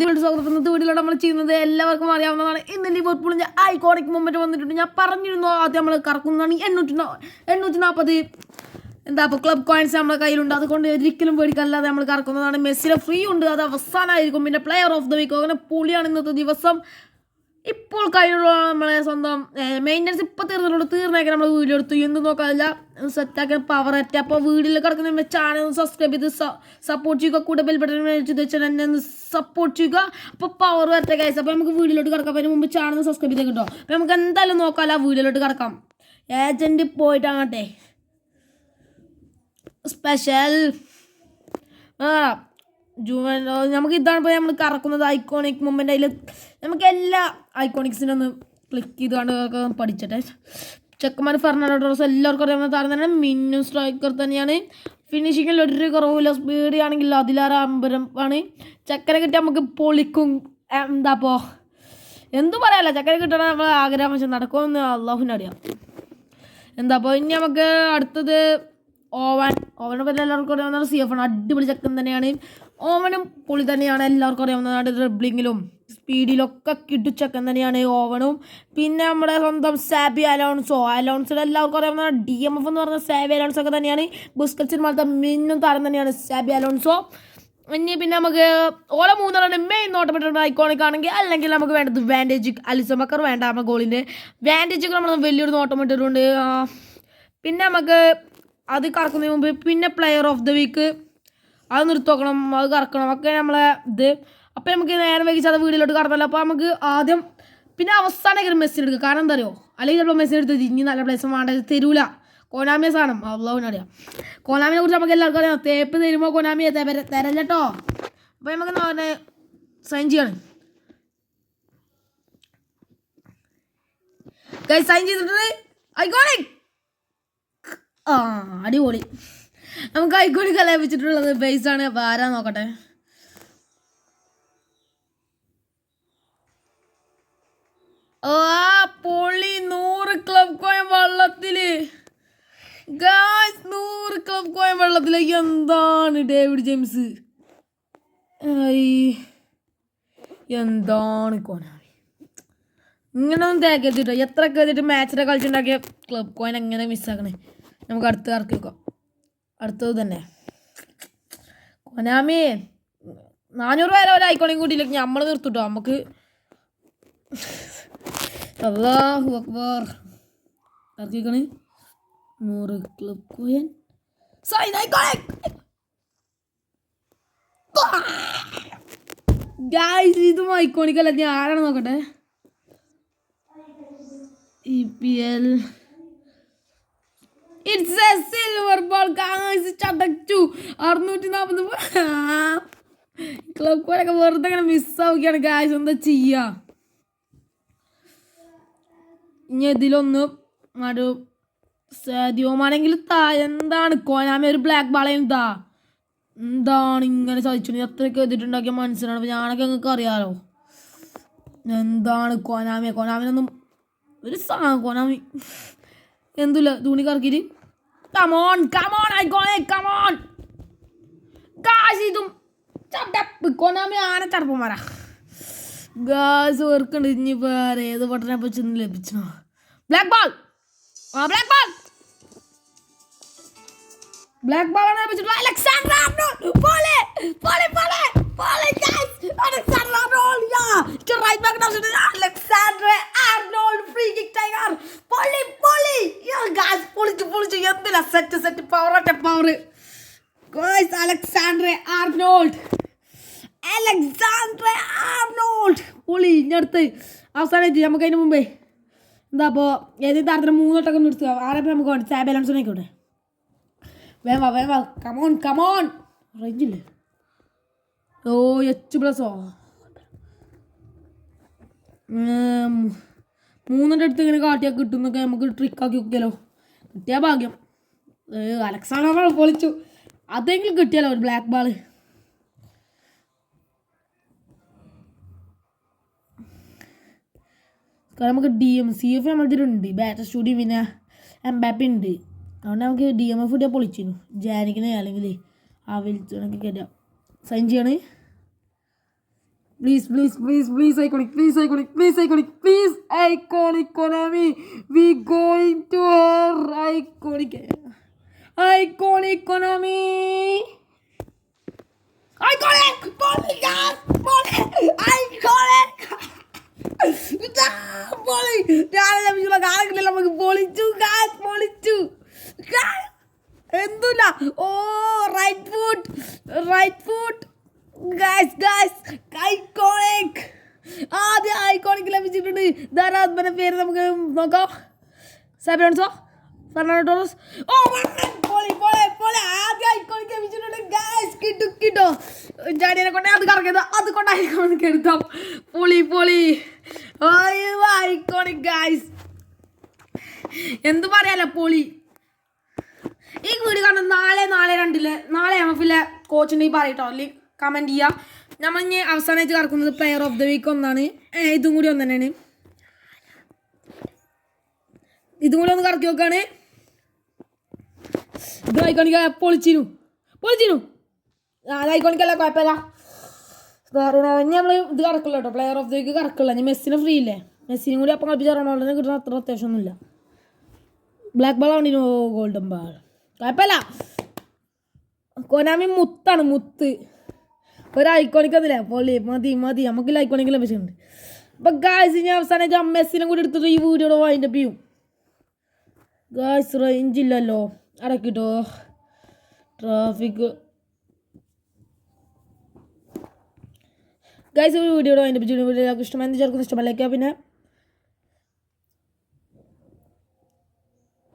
നിങ്ങളുടെ സ്വാഗതം ഇന്നത്തെ നമ്മൾ ചെയ്യുന്നത് എല്ലാവർക്കും അറിയാവുന്നതാണ്. ഇന്ന് ലിവർപൂളിന്റെ ഐക്കോണിക് മൊമെന്റ് വന്നിട്ടുണ്ട്. ഞാൻ പറഞ്ഞിരുന്നു ആദ്യം നമ്മൾ കറക്കുന്നതാണ് എണ്ണൂറ്റി എണ്ണൂറ്റി നാൽപ്പത് എന്താ ഇപ്പോൾ ക്ലബ് കോയിൻസ് നമ്മുടെ കയ്യിലുണ്ട്. അതുകൊണ്ട് ഒരിക്കലും പേടിക്കല്ലാതെ നമ്മൾ കറക്കുന്നതാണ്. മെസ്സിലെ ഫ്രീ ഉണ്ട്. അത് അവസാനമായിരിക്കും. പിന്നെ പ്ലെയർ ഓഫ് ദ വീക്ക് അങ്ങനെ പുളിയാണ് ഇന്നത്തെ ദിവസം. ഇപ്പോൾ കയ്യിലുള്ള നമ്മളെ സ്വന്തം മെയിന്റനൻസ് ഇപ്പോൾ തീർന്നിട്ടുണ്ട്. തീർന്നേക്കാൻ നമ്മൾ വീഡിയോ എടുത്തു. എന്ത് നോക്കാനില്ല. സെറ്റാക്കാൻ പവർ അറ്റ അപ്പോൾ വീട്ടിൽ കിടക്കുന്ന ചാനൽ സബ്സ്ക്രൈബ് ചെയ്ത് സപ്പോർട്ട് ചെയ്യുക. കൂടെ ബെൽ ബട്ടൺ വെച്ചാൽ എന്നെ ഒന്ന് സപ്പോർട്ട് ചെയ്യുക. അപ്പോൾ പവർ അറ്റ കൈസ് അപ്പോൾ നമുക്ക് വീട്ടിലോട്ട് കിടക്കാം. അതിന് മുമ്പ് ചാനൽ സബ്സ്ക്രൈബ് ചെയ്ത് കിട്ടും. അപ്പോൾ നമുക്ക് എന്തായാലും നോക്കാമല്ലോ വീടിലോട്ട് കിടക്കാം. ഏജന്റ് പോയിട്ടാകട്ടെ. സ്പെഷ്യൽ ജൂ നമുക്ക് ഇതാണ് ഇപ്പോൾ നമ്മൾ കറക്കുന്നത് ഐക്കോണിക് മൊമെന്റ് അതിൽ നമുക്ക് എല്ലാ ഐക്കോണിക്സിനൊന്ന് ക്ലിക്ക് ചെയ്ത് കണ്ട് പഠിച്ചിട്ടെ. ചെക്കന്മാർ ഫെർണാണ്ടോ എല്ലാവർക്കും അറിയാവുന്ന താരം തന്നെ മിന്നു സ്ട്രൈക്കർ തന്നെയാണ്. ഫിനിഷിങ്ങിൽ ഒരു കുറവില്ല സ്പീഡ് ആണെങ്കിൽ അതിലേറെ അമ്പരം ആണ്. ചക്കര കിട്ടിയാൽ നമുക്ക് പൊളിക്കും. എന്താ പോ? എന്തു പറയാല്ല ചക്കര കിട്ടണ നമ്മൾ ആഗ്രഹം പക്ഷെ നടക്കുമെന്ന് അള്ളാഹുവിനറിയാം. എന്താ അപ്പോൾ ഇനി നമുക്ക് അടുത്തത് ഓവൻ ഓവനെ പറ്റി എല്ലാവർക്കും അറിയാവുന്നതാണ് സി എഫ് ആണ്. അടിപൊളി ചക്കൻ തന്നെയാണ്. ഓവനും പൊളി തന്നെയാണ് എല്ലാവർക്കും അറിയാവുന്നതാണ് ഡ്രിബ്ലിങ്ങിലും സ്പീഡിലൊക്കെ കിട്ടു ചക്കൻ തന്നെയാണ് ഓവനും. പിന്നെ നമ്മുടെ സ്വന്തം സാബി അലോൺസോ. അലോൺസോ എല്ലാവർക്കും അറിയാവുന്നതാണ് ഡി എം എഫ് എന്ന് പറഞ്ഞ സാബി അലോൺസോ ഒക്കെ തന്നെയാണ്. ബുസ്കറ്റ്സിന് പോലത്തെ മിന്നും താരം തന്നെയാണ് സാബി അലോൺസോ. ഇനി പിന്നെ നമുക്ക് ഓളെ മൂന്നെണ്ണം മെയിൻ നോട്ടപ്പെട്ട ഐക്കോണിക് ആണെങ്കിൽ അല്ലെങ്കിൽ നമുക്ക് വേണ്ടത് വാൻഡേജ് അലിസമക്കർ വേണ്ട നമ്മുടെ ഗോളിന്റെ വാൻഡേജ് നമ്മൾ വലിയൊരു നോട്ടം ഇട്ടിട്ടുണ്ട്. പിന്നെ നമുക്ക് അത് കറക്കുന്നതിന് മുമ്പ് പിന്നെ പ്ലെയർ ഓഫ് ദ വീക്ക് അത് നിർത്തോക്കണം അത് കറക്കണം ഒക്കെ നമ്മളെ ഇത്. അപ്പം നമുക്ക് നേരം വൈകിച്ച് അത് വീട്ടിലോട്ട് കടന്നല്ലോ. അപ്പോൾ നമുക്ക് ആദ്യം പിന്നെ അവസാനം മെസ്സിൻ എടുക്കുക. കാരണം എന്താ അറിയോ? അല്ലെങ്കിൽ ചിലപ്പോൾ മെസ്സിൻ എടുത്ത് ഇനി നല്ല പ്ലേസ് വേണ്ടത് തരൂല. കോനാമിയ സാധനം. അള്ളാഹുവിനറിയാം കോനാമിനെ കുറിച്ച് നമുക്ക് എല്ലാവർക്കും അറിയാം. തേപ്പ് തരുമ്പോൾ കോനാമിയെ തരല്ല അപ്പോൾ നമുക്ക് പറയുന്നത് സൈൻ ചെയ്യണം. സൈൻ ചെയ്തിട്ടുണ്ട്. ഐക്കോണിക് ആ അടിപൊളി. നമുക്ക് ഐക്കോണിക് ലഭിച്ചിട്ടുള്ളത് ബേസ് ആണ്. അപ്പോൾ ആരാ നോക്കട്ടെ? ആ പൊളി നൂറ് ക്ലബ് കോയം വള്ളത്തിൽ. നൂറ് ക്ലബ് കോയം വെള്ളത്തിൽ എന്താണ് ഡേവിഡ് ജെയിംസ്? എന്താണ് കോനാമി ഇങ്ങനെ ഒന്നും തേക്കെത്തിട്ടോ എത്ര കഴിഞ്ഞിട്ട് മാച്ചിനെ കളിച്ചുണ്ടാക്കിയ ക്ലബ് കോയിൻ എങ്ങനെ മിസ്സാക്കണേ നമുക്ക് അടുത്ത് ഇറക്കി വെക്കാം. അടുത്തത് തന്നെ. കൊനാമി നാനൂറ് പേരെ ഒരു ഐക്കോണിയും കൂട്ടിയില്ലെങ്കിൽ നമ്മൾ നിർത്തുട്ടോ. നമുക്ക് അള്ളാഹു അക്ബർ. ഇറക്കിക്കണ് നൂറ് club coin sign iconic guys ഇതും ഐക്കോണിക് അല്ല. ഞാൻ ആരാണ് നോക്കട്ടെ? E P L it's a silver ball guys ചടച്ചു അറുന്നൂറ്റി നാൽപ്പത് ക്ലബ് കോലൊക്കെ വെറുതെ ഇങ്ങനെ മിസ്സാവുകയാണ് ഗായ്സ് എന്താ ചെയ്യുക ഇനി ഇതിലൊന്ന് ഒരു സാധ്യമാണെങ്കിൽ താ. എന്താണ്? കോനാമി ഒരു ബ്ലാക്ക് ബാളയും താ എന്താണ് ഇങ്ങനെ സാധിച്ചു എത്രയൊക്കെ എഴുതിയിട്ടുണ്ടാക്കിയ മനസ്സിലാണ്. അപ്പോൾ ഞാനൊക്കെ നിങ്ങൾക്ക് അറിയാമല്ലോ എന്താണ് കോനാമി കോനാമിനൊന്നും ഒരു സാ കൊനാമി എന്തില്ല? ധോണി കറക്കിയിട്ട്? കമോൺ കമോൺ ആയിക്കോണേ കമോൺ ഗാസ് ഇതും കൊനാമി ആന ചടപ്പന്മാരാ. ഗാസ് ഓർക്കുണ്ട് ഇനി വേറെ ഏത് പട്ടനെ പറ്റി ലഭിച്ചോ ബ്ലാക്ക് ബോൾ ആ ബ്ലാക്ക് ബോൾ ബ്ലാക്ക് ബോൾ ആണ് ലഭിച്ചിട്ടുള്ള അലക്സാണ്ടർ ആർണോൾഡ് പോലെ പോലെ പോലെ പോലെ guys Alexander Arnold yeah it right back down Alexander Arnold free kick tiger പൊളി പൊളി യാ ഗൈസ് പൊളിച്ചു പൊളിച്ചു എന്തില്ല സെറ്റ് സെറ്റ് പവർ അറ്റ power guys Alexander Arnold Alexander Arnold പുളി ഇനി അടുത്ത് അവസാനമായിട്ട് നമുക്ക് അതിന് മുമ്പേ. എന്താ അപ്പോൾ ഏതെങ്കിലും താരത്തിന് മൂന്നോട്ടൊക്കെ നിർത്തുക? ആരെപ്പം നമുക്ക് വേണ്ട ബാലൻസ് ആയിക്കോട്ടെ വേവ വേവ കമോൺ കമോൺ റേഞ്ചില്ലേ ഓ എച്ച് പ്ലസോ മൂന്നിന്റെ അടുത്ത് ഇങ്ങനെ കാട്ടിയാൽ കിട്ടും എന്നൊക്കെ നമുക്ക് ട്രിക്കാക്കി നോക്കിയാലോ? കിട്ടിയാൽ ഭാഗ്യം. അലക്സാണ്ടർ പൊളിച്ചു? അതെങ്കിലും കിട്ടിയാലോ ഒരു ബ്ലാക്ക് ബാൾ നമുക്ക് ഡി എം സി എഫ് നമ്മളതിലുണ്ട് ബാറ്റർ സ്റ്റുഡിയോ പിന്നെ എംബാപ്പി ഉണ്ട്. അതുകൊണ്ട് നമുക്ക് ഡി എം എഫ് കിട്ടിയാൽ പൊളിച്ചിരുന്നു. ജാനിക്കിനെ അല്ലെങ്കിൽ ആ വിളിച്ചൊക്കെ കയറ്റാം സൈൻ ചെയ്യാണ്? Please please please please iconic please iconic please iconic please iconic Konami we going to iconic iconic Konami iconic iconic പൊളി രാവിലെ ലഭിച്ചുള്ള കാലങ്ങളിൽ നമുക്ക് പൊളിച്ചു ഗാസ് പൊളിച്ചു. എന്തുല്ല? ഓ right foot right foot guys guys iconic ആദ്യം ഐക്കോണിക് ലഭിച്ചിട്ടുണ്ട്. ധാരാത്മന പേര് നമുക്ക് നോക്കാം. സാബിയോൺസോ ഫെർണാണ്ടോ ടോറസ് ഓ പോളി പൊളി പൊളി. പൊളി ആദ്യം ഐക്കോണിക് ഗാസ് കിട്ടു കിട്ടോ. ജാഡിയെ കൊണ്ട് അത് കറങ്ങിയത്. അത് കൊണ്ട് ഐക്കോണിക് എടുത്താം പൊളി പൊളി. ഐക്കോണിക് ഗായ്സ് എന്ത് പറയാലോ പൊളി? ഈ വീഡിയോ കാണുന്നത് നാളെ നാളെ രണ്ടിൽ നാളെ എം എഫിലെ കോച്ചുണ്ടെങ്കിൽ പറയട്ടോ. അല്ലെങ്കിൽ കമന്റ് ചെയ്യുക നമ്മൾ ഇനി അവസാനമായിട്ട് കറക്കുന്നത് പ്ലെയർ ഓഫ് ദ വീക്ക് ഒന്നാണ്. ഇതും കൂടി ഒന്ന് തന്നെയാണ്. ഇതും കൂടി ഒന്ന് കറക്കി നോക്കാണ്. ഇത് ഐക്കോണിക്ക പൊളിച്ചിരു പൊളിച്ചിരു അത് ഐക്കോണിക്കല്ല കുഴപ്പമില്ല. ഇനി നമ്മൾ ഇത് കറക്കില്ല കേട്ടോ. പ്ലെയർ ഓഫ് ദ വീക്ക് കറക്കില്ല. ഇനി മെസ്സിന് ഫ്രീ ഇല്ലേ? മെസ്സിനും കൂടി അപ്പം കളിപ്പിച്ച റൊണാൾഡോനെ കിട്ടുന്ന അത്ര അത്യാവശ്യമൊന്നുമില്ല. ബ്ലാക്ക് ബോൾ ആവണിനോ ഗോൾഡൻ ബാൾ കുഴപ്പമില്ല. കൊനാമി മുത്താണ് മുത്ത്. ഒരു ഐക്കോണിക് അതില്ലേ? പൊളി മതി മതി. നമുക്ക് ഐക്കോണിക് ലഭിച്ചിട്ടുണ്ട്. അപ്പം ഗായ്സ് ഇനി അവസാനം മെസ്സിനെ കൂടി എടുത്തിട്ട് ഈ വീഡിയോയുടെ വൈൻഡപ്പ് ചെയ്യും. ഗായ്സ് റേഞ്ച് ഇല്ലല്ലോ. അടക്കിട്ടോ ട്രാഫിക് ഗൈസ് ഒരു വീഡിയോ അതിന്റെ വീഡിയോ ഇഷ്ടമായി. ചേർക്കുന്ന ഇഷ്ടമല്ലേക്കാ പിന്നെ